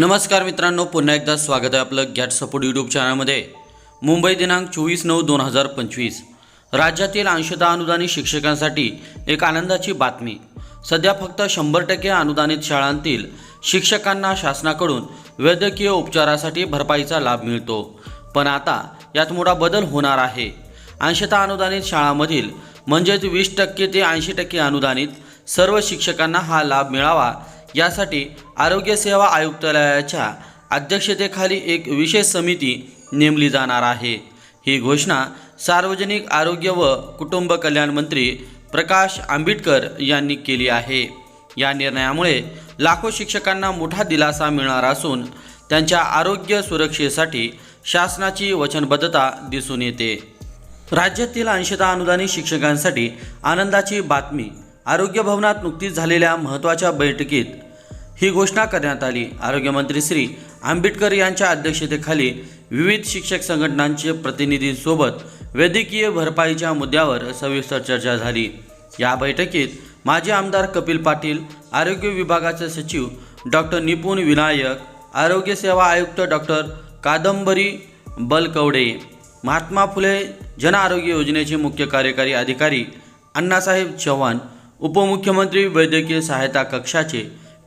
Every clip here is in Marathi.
नमस्कार मित्रांनो पुन्हा एकदा स्वागत आहे आपलं गॅट सपोर्ट यूट्यूब चॅनलमध्ये मुंबई दिनांक चोवीस नऊ दोन हजार पंचवीस. राज्यातील अंशतः अनुदानित शिक्षकांसाठी एक आनंदाची बातमी. सध्या फक्त शंभर टक्के अनुदानित शाळांतील शिक्षकांना शासनाकडून वैद्यकीय उपचारासाठी भरपाईचा लाभ मिळतो. पण आता यात मोठा बदल होणार आहे. अंशतः अनुदानित शाळांमधील म्हणजेच वीस टक्के ते ऐंशी टक्के अनुदानित सर्व शिक्षकांना हा लाभ मिळावा यासाठी आरोग्य सेवा आयुक्तालयाच्या अध्यक्षतेखाली एक विशेष समिती नेमली जाणार आहे. ही घोषणा सार्वजनिक आरोग्य व कुटुंब कल्याण मंत्री प्रकाश आंबेडकर यांनी केली आहे. या निर्णयामुळे लाखो शिक्षकांना मोठा दिलासा मिळणार असून त्यांच्या आरोग्य सुरक्षेसाठी शासनाची वचनबद्धता दिसून येते. राज्यातील अंशतः अनुदानित शिक्षकांसाठी आनंदाची बातमी आरोग्य भवनात नुकतीच झालेल्या महत्त्वाच्या बैठकीत ही घोषणा करण्यात आली. आरोग्यमंत्री श्री आंबेडकर यांच्या अध्यक्षतेखाली विविध शिक्षक संघटनांचे प्रतिनिधींसोबत वैद्यकीय भरपाईच्या मुद्द्यावर सविस्तर चर्चा झाली. या बैठकीत माजी आमदार कपिल पाटील आरोग्य विभागाचे सचिव डॉक्टर निपुण विनायक आरोग्य सेवा आयुक्त डॉक्टर कादंबरी बलकवडे महात्मा फुले जन आरोग्य योजनेचे मुख्य कार्यकारी अधिकारी अण्णासाहेब चव्हाण उपमुख्यमंत्री वैद्यकीय सहायता कक्षाचे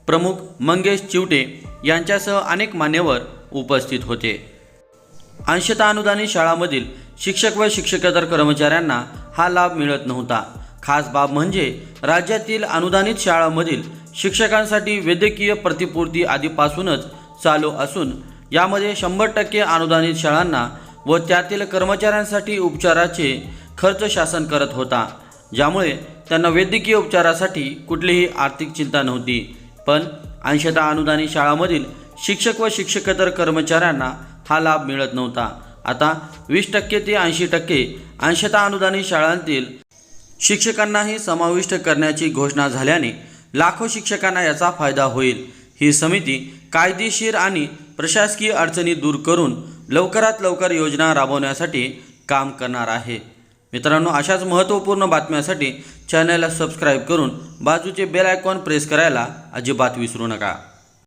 प्रमुख मंगेश चिवटे यांच्यासह अनेक मान्यवर उपस्थित होते. अंशतः अनुदानित शाळांमधील शिक्षक व शिक्षकेतर कर्मचाऱ्यांना हा लाभ मिळत नव्हता. खास बाब म्हणजे राज्यातील अनुदानित शाळांमधील शिक्षकांसाठी वैद्यकीय प्रतिपूर्ती आधीपासूनच चालू असून यामध्ये शंभर टक्के अनुदानित शाळांना व त्यातील कर्मचाऱ्यांसाठी उपचाराचे खर्च शासन करत होता. ज्यामुळे त्यांना वैद्यकीय उपचारासाठी कुठलीही आर्थिक चिंता नव्हती. पण अंशतः अनुदानित शाळांमधील शिक्षक व शिक्षकेतर कर्मचाऱ्यांना हा लाभ मिळत नव्हता. आता वीस टक्के ते ऐंशी टक्के अंशतः अनुदानित शाळांतील शिक्षकांनाही समाविष्ट करण्याची घोषणा झाल्याने लाखो शिक्षकांना याचा फायदा होईल. ही समिती कायदेशीर आणि प्रशासकीय अडचणी दूर करून लवकरात लवकर योजना राबवण्यासाठी काम करणार आहे. मित्रांनो अशाच महत्त्वपूर्ण बातम्यांसाठी चॅनलला सबस्क्राईब करून बाजूचे बेल आयकॉन प्रेस करायला अजिबात विसरू नका.